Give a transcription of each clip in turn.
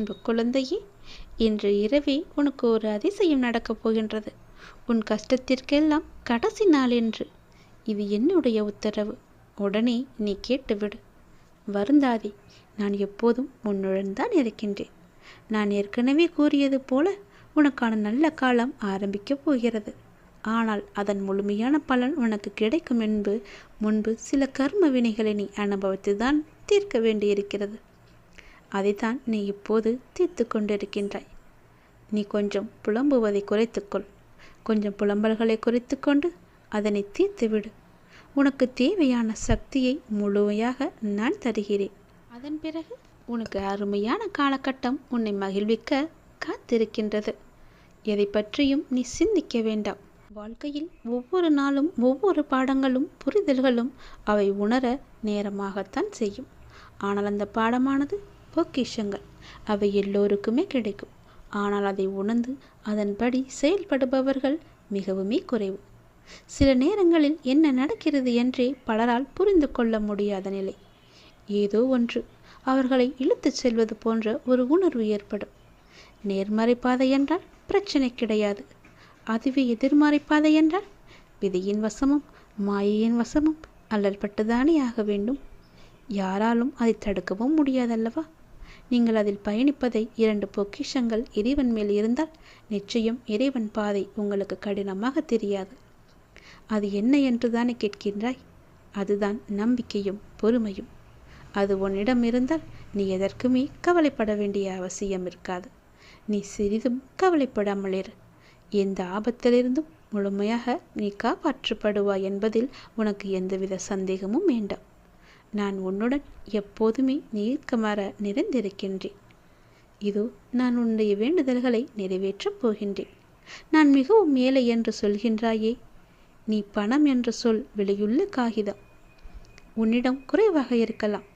அன்பு குழந்தையே இன்று இரவே உனக்கு ஒரு அதிசயம் நடக்கப் போகின்றது. உன் கஷ்டத்திற்கெல்லாம் கடைசி நாள் என்று. இது என்னுடைய உத்தரவு. உடனே நீ கேட்டுவிடு. வருந்தாதே நான் எப்போதும் உன்னுடன் தான் இருக்கின்றேன். நான் ஏற்கனவே கூறியது போல உனக்கான நல்ல காலம் ஆரம்பிக்கப் போகிறது. ஆனால் அதன் முழுமையான பலன் உனக்கு கிடைக்கும் என்பது முன்பு சில கர்ம வினைகளை நீ அனுபவித்து தான் தீர்க்க வேண்டியிருக்கிறது. அதைத்தான் நீ இப்போது தீர்த்து கொண்டிருக்கின்றாய். நீ கொஞ்சம் புலம்புவதை குறைத்துக்கொள். கொஞ்சம் புலம்பல்களை குறைத்துக்கொண்டு அதனை தீர்த்துவிடு. உனக்கு தேவையான சக்தியை முழுமையாக நான் தருகிறேன். அதன் பிறகு உனக்கு அருமையான காலகட்டம் உன்னை மகிழ்விக்க காத்திருக்கின்றது. எதை பற்றியும் நீ சிந்திக்க வேண்டாம். வாழ்க்கையில் ஒவ்வொரு நாளும் ஒவ்வொரு பாடங்களும் புரிதல்களும் அவை உணர நேரமாகத்தான் செய்யும். ஆனால் அந்த பாடமானது பொக்கிஷங்கள். அவை எல்லோருக்குமே கிடைக்கும். ஆனால் அதை உணர்ந்து அதன்படி செயல்படுபவர்கள் மிகவுமே குறைவு. சில நேரங்களில் என்ன நடக்கிறது என்றே பலரால் புரிந்து கொள்ள முடியாத நிலை. ஏதோ ஒன்று அவர்களை இழுத்துச் செல்வது போன்ற ஒரு உணர்வு ஏற்படும். நேர்மறை பாதை என்றால் பிரச்சனை கிடையாது. அதுவே எதிர்மறை பாதை என்றால் விதியின் வசமும் மாயையின் வசமும் அல்லற்பட்டுதானே ஆக வேண்டும். யாராலும் அதை தடுக்கவும் முடியாதல்லவா? நீங்கள் அதில் பயணிப்பதை இரண்டு பொக்கிஷங்கள் இறைவன் மேல் இருந்தால் நிச்சயம் இறைவன் பாதை உங்களுக்கு கடினமாக தெரியாது. அது என்ன என்றுதானே கேட்கின்றாய்? அதுதான் நம்பிக்கையும் பொறுமையும். அது உன்னிடம் இருந்தால் நீ எதற்குமே கவலைப்பட வேண்டிய அவசியம் இருக்காது. நீ சிறிதும் கவலைப்படாமல் இரு. எந்த ஆபத்திலிருந்தும் முழுமையாக நீ காப்பாற்றப்படுவாய் என்பதில் உனக்கு எந்தவித சந்தேகமும் வேண்டாம். நான் உன்னுடன் எப்போதுமே நீர்க்கமர நிறைந்திருக்கின்றேன். இதோ நான் உன்னுடைய வேண்டுதல்களை நிறைவேற்றப் போகின்றேன். நான் மிகவும் மேலே என்று சொல்கின்றாயே நீ பணம் என்ற சொல் விலையுள்ள காகிதம். உன்னிடம் குறைவாக இருக்கலாம்.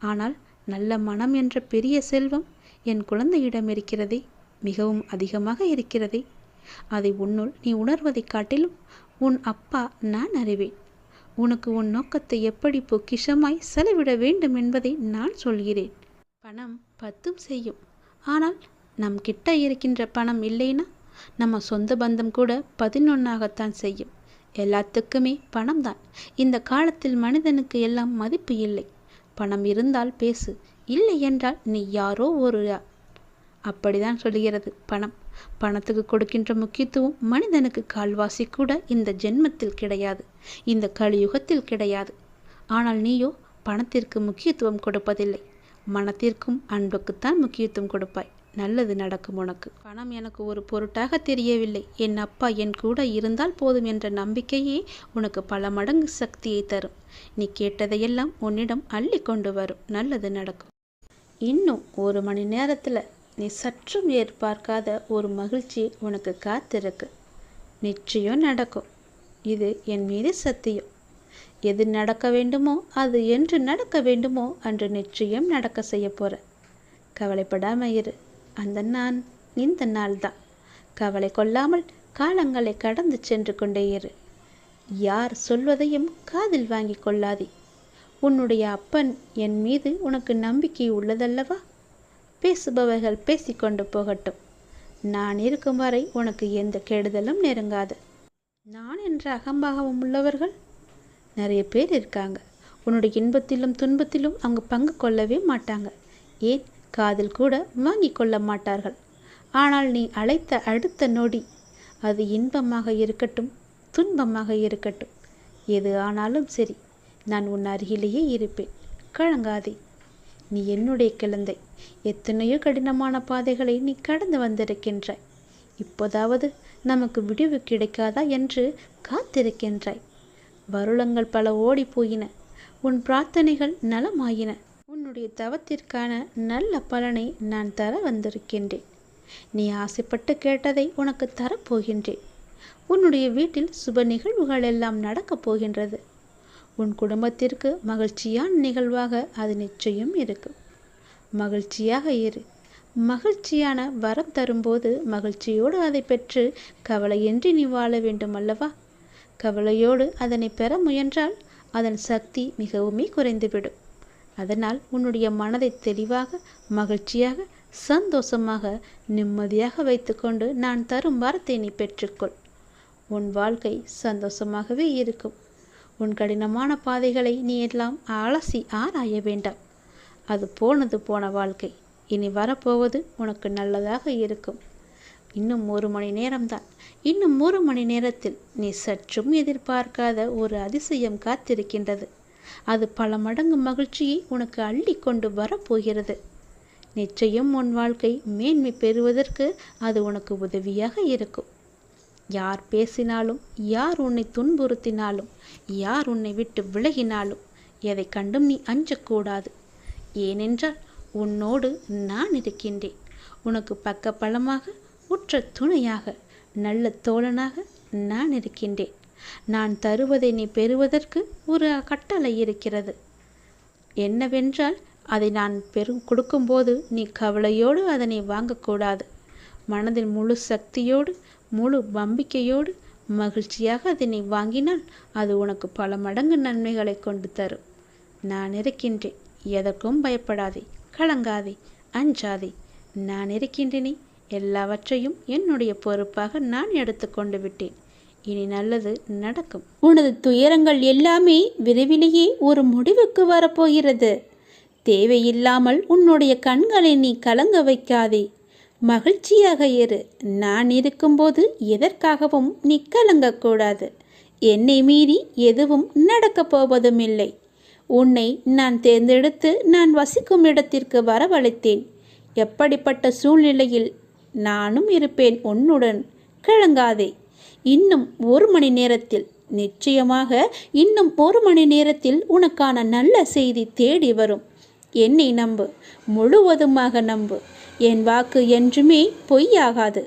ஆனால் நல்ல மனம் என்ற பெரிய செல்வம் என் குழந்தையிடம் இருக்கிறதே மிகவும் அதிகமாக இருக்கிறதே. அதை உன்னுள் நீ உணர்வதைக் காட்டிலும் உன் அப்பா நான் அறிவேன். உனக்கு உன் நோக்கத்தை எப்படி பொக்கிஷமாய் செலவிட வேண்டும் என்பதை நான் சொல்கிறேன். பணம் பத்தும் செய்யும். ஆனால் நம் கிட்ட இருக்கின்ற பணம் இல்லைன்னா நம்ம சொந்த பந்தம் கூட பதினொன்னாகத்தான் செய்யும். எல்லாத்துக்குமே பணம் தான் இந்த காலத்தில் மனிதனுக்கு எல்லாம் மதிப்பு இல்லை. பணம் இருந்தால் பேசு. இல்லை என்றால் நீ யாரோ ஒரு அப்படிதான் சொல்கிறது பணம். பணத்துக்கு கொடுக்கின்ற முக்கியத்துவம் மனிதனுக்கு கால்வாசி கூட இந்த ஜென்மத்தில் கிடையாது இந்த கலியுகத்தில் கிடையாது. ஆனால் நீயோ பணத்திற்கு முக்கியத்துவம் கொடுப்பதில்லை. மனத்திற்கும் அன்புக்குத்தான் முக்கியத்துவம் கொடுப்பாய். நல்லது நடக்கும் உனக்கு. பணம் எனக்கு ஒரு பொருட்டாக தெரியவில்லை. என் அப்பா என் கூட இருந்தால் போதும் என்ற நம்பிக்கையே உனக்கு பல மடங்கு சக்தியை தரும். நீ கேட்டதையெல்லாம் உன்னிடம் அள்ளி கொண்டு வரும். நல்லது நடக்கும். இன்னும் ஒரு மணி நேரத்தில் நீ சற்றும் எதிர்பார்க்காத ஒரு மகிழ்ச்சி உனக்கு காத்திருக்கு. நிச்சயம் நடக்கும். இது என் மீது சத்தியம். எது நடக்க வேண்டுமோ அது என்று நடக்க வேண்டுமோ அன்று நிச்சயம் நடக்க செய்ய போற. கவலைப்படாம இரு. அந்த நான் இந்த நாள் தான் கவலை கொள்ளாமல் காலங்களை கடந்து சென்று கொண்டே இரு. யார் சொல்வதையும் காதில் வாங்கி கொள்ளாதே. உன்னுடைய அப்பன் என் மீது உனக்கு நம்பிக்கை உள்ளதல்லவா? பேசுபவர்கள் பேசிக்கொண்டு போகட்டும். நான் இருக்கும் வரை உனக்கு எந்த கெடுதலும் நெருங்காது. நான் என்ற அகம்பாகவும் உள்ளவர்கள் நிறைய பேர் இருக்காங்க. உன்னுடைய இன்பத்திலும் துன்பத்திலும் அவங்க பங்கு கொள்ளவே மாட்டாங்க. ஏன்? காதில் கூட வாங்கி கொள்ள மாட்டார்கள். ஆனால் நீ அழைத்த அடுத்த நொடி அது இன்பமாக இருக்கட்டும் துன்பமாக இருக்கட்டும். எது ஆனாலும் சரி நான் உன் அருகிலேயே இருப்பேன். கழங்காதே நீ என்னுடைய குழந்தை. எத்தனையோ கடினமான பாதைகளை நீ கடந்து வந்திருக்கின்றாய். இப்போதாவது நமக்கு விடிவு கிடைக்காதா என்று காத்திருக்கின்றாய். வருளங்கள் பல ஓடி போயின. உன் பிரார்த்தனைகள் நலமாயின. உன்னுடைய தவத்திற்கான நல்ல பலனை நான் தர வந்திருக்கின்றேன். நீ ஆசைப்பட்டு கேட்டதை உனக்கு தரப்போகின்றேன். உன்னுடைய வீட்டில் சுப நிகழ்வுகள் எல்லாம் நடக்கப் போகின்றது. உன் குடும்பத்திற்கு மகிழ்ச்சியான நிகழ்வாக அது நிச்சயம் இருக்கும் மகிழ்ச்சியாக இரு. மகிழ்ச்சியான வரம் தரும்போது மகிழ்ச்சியோடு அதை பெற்று கவலையின்றி நீ வாழ வேண்டும் அல்லவா? கவலையோடு அதனை பெற முயன்றால் அதன் சக்தி மிகவுமே குறைந்துவிடும். அதனால் உன்னுடைய மனதை தெளிவாக மகிழ்ச்சியாக சந்தோஷமாக நிம்மதியாக வைத்துக்கொண்டு நான் தரும் வார்த்தை நீ பெற்றுக்கொள். உன் வாழ்க்கை சந்தோஷமாகவே இருக்கும். உன் கடினமான பாதைகளை நீ எல்லாம் அலசி ஆராய வேண்டாம். அது போனது போன வாழ்க்கை. இனி வரப்போவது உனக்கு நல்லதாக இருக்கும். இன்னும் ஒரு மணி நேரம்தான். இன்னும் ஒரு மணி நேரத்தில் நீ சற்றும் எதிர்பார்க்காத ஒரு அதிசயம் காத்திருக்கின்றது. அது பல மடங்கு மகிழ்ச்சியை உனக்கு அள்ளி கொண்டு வரப்போகிறது. நிச்சயம் உன் வாழ்க்கை மேன்மை பெறுவதற்கு அது உனக்கு உதவியாக இருக்கும். யார் பேசினாலும் யார் உன்னை துன்புறுத்தினாலும் யார் உன்னை விட்டு விலகினாலும் எதை கண்டும் நீ அஞ்சக்கூடாது. ஏனென்றால் உன்னோடு நான் இருக்கின்றேன். உனக்கு பக்க பலமாக உற்ற துணையாக நல்ல தோழனாக நான் இருக்கின்றேன். நான் தருவதை நீ பெறுவதற்கு ஒரு கட்டளை இருக்கிறது. என்னவென்றால் அதை நான் பெரும் கொடுக்கும்போது நீ கவலையோடு அதனை வாங்கக்கூடாது. மனதில் முழு சக்தியோடு முழு நம்பிக்கையோடு மகிழ்ச்சியாக அதனை வாங்கினால் அது உனக்கு பல மடங்கு நன்மைகளை கொண்டு தரும். நான் இருக்கின்றேன் எதற்கும் பயப்படாதே கலங்காதே அஞ்சாதே. நான் இருக்கின்றேனே எல்லாவற்றையும் என்னுடைய பொறுப்பாக நான் எடுத்துக்கொண்டு விட்டேன். இனி நல்லது நடக்கும். உனது துயரங்கள் எல்லாமே விரைவிலேயே ஒரு முடிவுக்கு வரப்போகிறது. தேவையில்லாமல் உன்னுடைய கண்களை நீ கலங்க வைக்காதே. மகிழ்ச்சியாக இரு. நான் இருக்கும்போது எதற்காகவும் நீ கலங்கக்கூடாது என்னை மீறி எதுவும் நடக்கப் போவதும் இல்லை உன்னை நான் தேர்ந்தெடுத்து நான் வசிக்கும் இடத்திற்கு வரவழைத்தேன். எப்படிப்பட்ட சூழ்நிலையில் நானும் இருப்பேன் உன்னுடன். கிளங்காதே. இன்னும் ஒரு மணி நேரத்தில். நிச்சயமாக இன்னும் ஒரு மணி நேரத்தில் உனக்கான நல்ல செய்தி தேடி வரும். என்னை நம்பு. முழுவதுமாக நம்பு. என் வாக்கு என்றுமே பொய்யாகாது.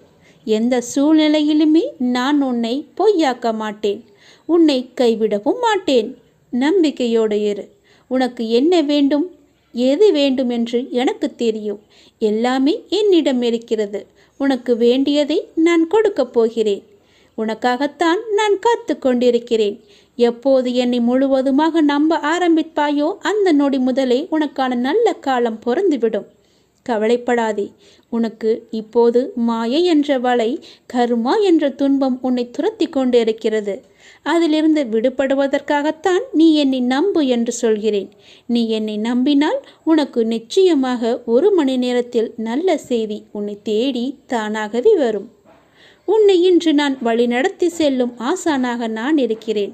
எந்த சூழ்நிலையிலுமே நான் உன்னை பொய்யாக்க மாட்டேன். உன்னை கைவிடவும் மாட்டேன். நம்பிக்கையோடு இரு. உனக்கு என்ன வேண்டும்? எது வேண்டும் என்று எனக்கு தெரியும். எல்லாமே என்னிடம் இருக்கிறது. உனக்கு வேண்டியதை நான் கொடுக்கப் போகிறேன். உனக்காகத்தான் நான் காத்து கொண்டிருக்கிறேன். எப்போது என்னை முழுவதுமாக நம்ப ஆரம்பிப்பாயோ அந்த நொடி முதலே உனக்கான நல்ல காலம் பொருந்துவிடும் கவலைப்படாதே. உனக்கு இப்போது மாயை என்ற வலை கருமா என்ற துன்பம் உன்னை துரத்தி கொண்டு இருக்கிறது அதிலிருந்து விடுபடுவதற்காகத்தான் நீ என்னை நம்பு என்று சொல்கிறேன். நீ என்னை நம்பினால் உனக்கு நிச்சயமாக ஒரு மணி நேரத்தில் நல்ல செய்தி உன்னை தேடி தானாகவே வரும். உன்னை இன்று நான் வழிநடத்தி செல்லும் ஆசானாக நான் இருக்கிறேன்.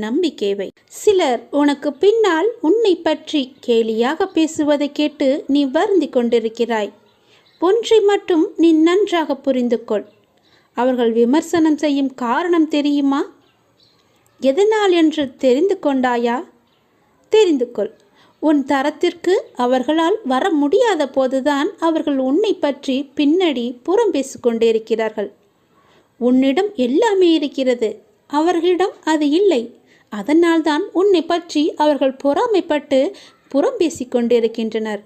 நம்பிக்கைவை. சிலர் உனக்கு பின்னால் உன்னை பற்றி கேலியாக பேசுவதை கேட்டு நீ வருந்தி கொண்டிருக்கிறாய். ஒன்றை மட்டும் நீ நன்றாக புரிந்து கொள் அவர்கள் விமர்சனம் செய்யும் காரணம் தெரியுமா? எதனால் என்று தெரிந்து கொண்டாயா? தெரிந்து கொள் உன் தரத்திற்கு அவர்களால் வர முடியாத போதுதான் அவர்கள் உன்னை பற்றி பின்னடி புறம் பேசிக்கொண்டிருக்கிறார்கள் உன்னிடம் எல்லாமே இருக்கிறது. அவர்களிடம் அது இல்லை. அதனால்தான் உன்னை பற்றி அவர்கள் பொறாமைப்பட்டு புறம் பேசிக்கொண்டிருக்கின்றனர்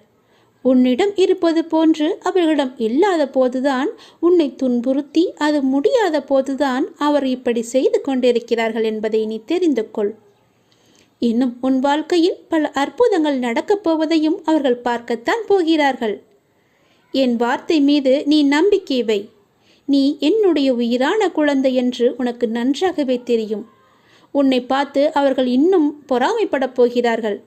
உன்னிடம் இருப்பது போன்று அவர்களிடம் இல்லாத போதுதான் உன்னை துன்புறுத்தி அது முடியாத போதுதான் அவர் இப்படி செய்து கொண்டிருக்கிறார்கள் என்பதை நீ தெரிந்து கொள். இன்னும் உன் வாழ்க்கையில் பல அற்புதங்கள் நடக்கப் போவதையும் அவர்கள் பார்க்கத்தான் போகிறார்கள். என் வார்த்தை மீது நீ நம்பிக்கை வை. நீ என்னுடைய உயிரான குழந்தை என்று உனக்கு நன்றாகவே தெரியும். உன்னை பார்த்து அவர்கள் இன்னும் பொறாமைப்படப் போகிறார்கள்.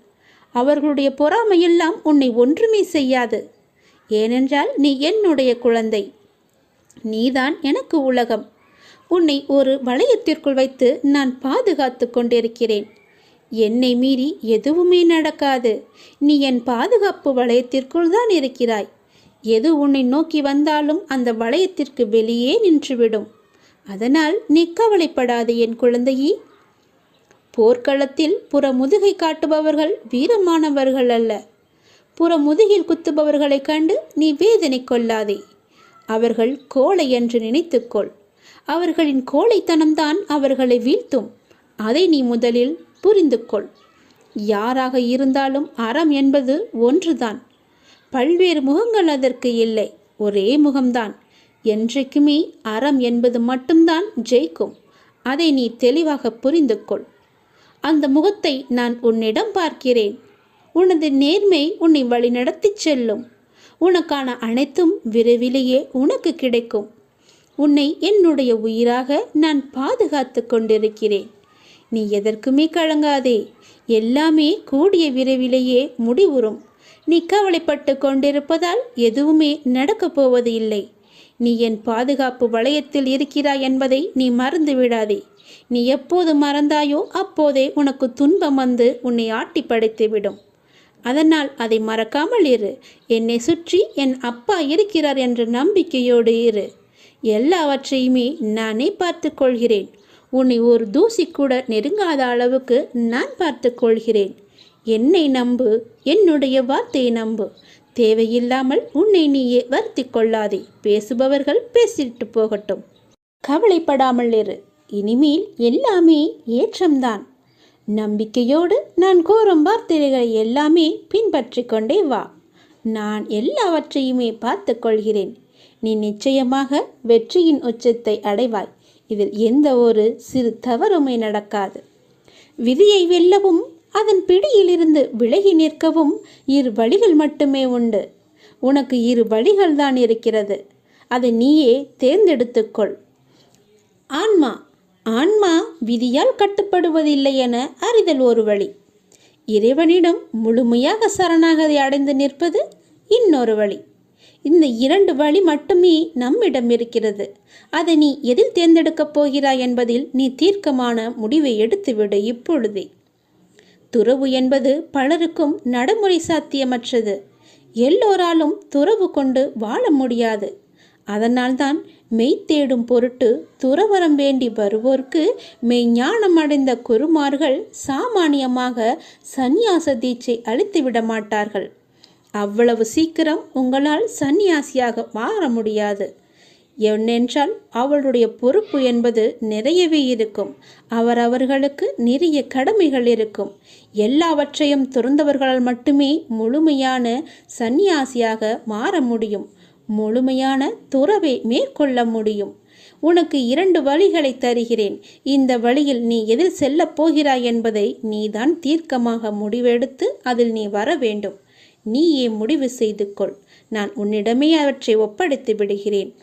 அவர்களுடைய பொறாமையெல்லாம் உன்னை ஒன்றுமே செய்யாது. ஏனென்றால் நீ என்னுடைய குழந்தை. நீதான் எனக்கு உலகம். உன்னை ஒரு வளையத்திற்குள் வைத்து நான் பாதுகாத்து கொண்டிருக்கிறேன். என்னை மீறி எதுவுமே நடக்காது. நீ என் பாதுகாப்பு வளையத்திற்குள் தான் இருக்கிறாய். எது உன்னை நோக்கி வந்தாலும் அந்த வளையத்திற்கு வெளியே நின்றுவிடும். அதனால் நீ கவலைப்படாது என் குழந்தையே. போர்க்களத்தில் புற முதுகை காட்டுபவர்கள் வீரமானவர்கள் அல்ல. புற முதுகில் குத்துபவர்களைக் கண்டு நீ வேதனை கொள்ளாதே. அவர்கள் கோழை என்று நினைத்துக்கொள். அவர்களின் கோழைத்தனம்தான் அவர்களை வீழ்த்தும். அதை நீ முதலில் புரிந்து கொள் யாராக இருந்தாலும் அறம் என்பது ஒன்றுதான். பல்வேறு முகங்கள் அதற்கு இல்லை. ஒரே முகம்தான். என்றைக்குமே அறம் என்பது மட்டும்தான் ஜெயிக்கும். அதை நீ தெளிவாக புரிந்து கொள் அந்த முகத்தை நான் உன்னிடம் பார்க்கிறேன். உனது நேர்மை உன்னை வழிநடத்திச் செல்லும். உனக்கான அனைத்தும் விரைவிலேயே உனக்கு கிடைக்கும். உன்னை என்னுடைய உயிராக நான் பாதுகாத்து கொண்டிருக்கிறேன். நீ எதற்குமே கலங்காதே. எல்லாமே கூடிய விரைவிலேயே முடிவுறும். நீ கவலைப்பட்டு கொண்டிருப்பதால் எதுவுமே நடக்கப் போவது இல்லை நீ என் பாதுகாப்பு வளையத்தில் இருக்கிறாய் என்பதை நீ மறந்து விடாதே நீ எப்போது மறந்தாயோ அப்போதே உனக்கு துன்பம் வந்து உன்னை ஆட்டி படைத்துவிடும் அதனால் அதை மறக்காமல் இரு. என்னை சுற்றி என் அப்பா இருக்கிறார் என்ற நம்பிக்கையோடு இரு. எல்லாவற்றையுமே நானே பார்த்து கொள்கிறேன். உன்னை ஒரு தூசி கூட நெருங்காத அளவுக்கு நான் பார்த்து கொள்கிறேன். என்னை நம்பு என்னுடைய வார்த்தையை நம்பு. தேவையில்லாமல் உன்னை நீயே வருத்தி கொள்ளாதே. பேசுபவர்கள் பேசிட்டு போகட்டும். கவலைப்படாமல் இரு. இனிமேல் எல்லாமே ஏற்றம்தான். நம்பிக்கையோடு நான் கூறும் வார்த்தைகளை எல்லாமே பின்பற்றி கொண்டே வா. நான் எல்லாவற்றையுமே பார்த்து கொள்கிறேன். நீ நிச்சயமாக வெற்றியின் உச்சத்தை அடைவாய். இதில் எந்த ஒரு சிறு தவறுமே நடக்காது. விதியை வெல்லவும் அதன் பிடியிலிருந்து விலகி நிற்கவும் இரு வழிகள் மட்டுமே உண்டு. உனக்கு இரு வழிகள் தான் இருக்கிறது. அதை நீயே தேர்ந்தெடுத்துக்கொள் ஆன்மா ஆன்மா விதியால் கட்டுப்படுவதில்லை என அறிதல் ஒரு வழி. இறைவனிடம் முழுமையாக சரணாகதி அடைந்து நிற்பது இன்னொரு வழி. இந்த இரண்டு வழி மட்டுமே நம்மிடம் இருக்கிறது. அதை நீ எதில் தேர்ந்தெடுக்கப் போகிறாய் என்பதில் நீ தீர்க்கமான முடிவை எடுத்துவிடு இப்பொழுதே. துறவு என்பது பலருக்கும் நடைமுறை சாத்தியமற்றது. எல்லோராலும் துறவு கொண்டு வாழ முடியாது. அதனால்தான் மெய் தேடும் பொருட்டு துறவரம் வேண்டி வருவோர்க்கு மெய்ஞானம் அடைந்த குருமார்கள் சாமானியமாக சந்நியாச தீட்சை அளித்து விட மாட்டார்கள். அவ்வளவு சீக்கிரம் உங்களால் சந்நியாசியாக மாற முடியாது. என்னென்றால் அவளுடைய பொறுப்பு என்பது நிறையவே இருக்கும். அவரவர்களுக்கு நிறைய கடமைகள் இருக்கும். எல்லாவற்றையும் துறந்தவர்களால் மட்டுமே முழுமையான சந்நியாசியாக மாற முடியும். முழுமையான துறவை மேற்கொள்ள முடியும். உனக்கு இரண்டு வழிகளை தருகிறேன். இந்த வழியில் நீ எதில் செல்லப் போகிறாய் என்பதை நீதான் தீர்க்கமாக முடிவெடுத்து அதில் நீ வர வேண்டும். நீயே முடிவு செய்து கொள் நான் உன்னிடமே அவற்றை ஒப்படைத்து விடுகிறேன்.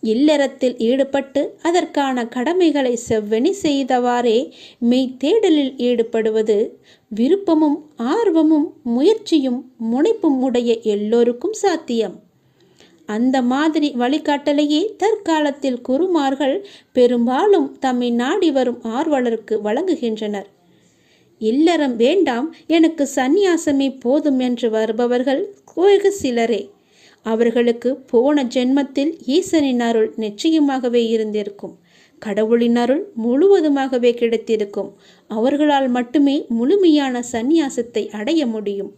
இல்லறத்தில் ஈடுபட்டு அதற்கான கடமைகளை செவ்வனி செய்தவாறே மெய் தேடலில் ஈடுபடுவது விருப்பமும் ஆர்வமும் முயற்சியும் முனைப்பும் உடைய எல்லோருக்கும் சாத்தியம். அந்த மாதிரி வழிகாட்டலையே தற்காலத்தில் குருமார்கள் பெரும்பாலும் தம்மை நாடி வரும் ஆர்வலருக்கு வழங்குகின்றனர். இல்லறம் வேண்டாம் எனக்கு சந்நியாசமே போதும் என்று வருபவர்கள் வெகு சிலரே. அவர்களுக்கு போன ஜென்மத்தில் ஈசனின் அருள் நிச்சயமாகவே இருந்திருக்கும். கடவுளின் அருள் முழுவதுமாகவே கிடைத்திருக்கும். அவர்களால் மட்டுமே முழுமையான சந்நியாசத்தை அடைய முடியும்.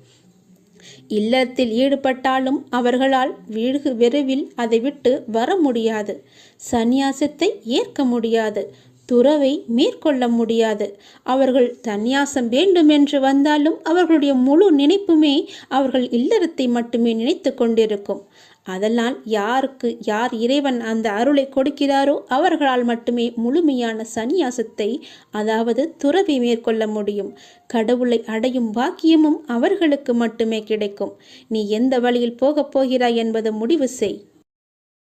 இல்லத்தில் ஈடுபட்டாலும் அவர்களால் வீடு விரைவில் அதை விட்டு வர முடியாது. சந்நியாசத்தை ஏற்க முடியாது. துறவை மேற்கொள்ள முடியாது. அவர்கள் சந்நியாசம் வேண்டும் என்று வந்தாலும் அவர்களுடைய முழு நினைப்புமே அவர்கள் இல்லறத்தை மட்டுமே நினைத்து கொண்டிருக்கும். அதனால் யாருக்கு யார் இறைவன் அந்த அருளை கொடுக்கிறாரோ அவர்களால் மட்டுமே முழுமையான சந்நியாசத்தை அதாவது துறவி மேற்கொள்ள முடியும். கடவுளை அடையும் பாக்கியமும் அவர்களுக்கு மட்டுமே கிடைக்கும். நீ எந்த வழியில் போகப் போகிறாய் என்பது முடிவு செய்.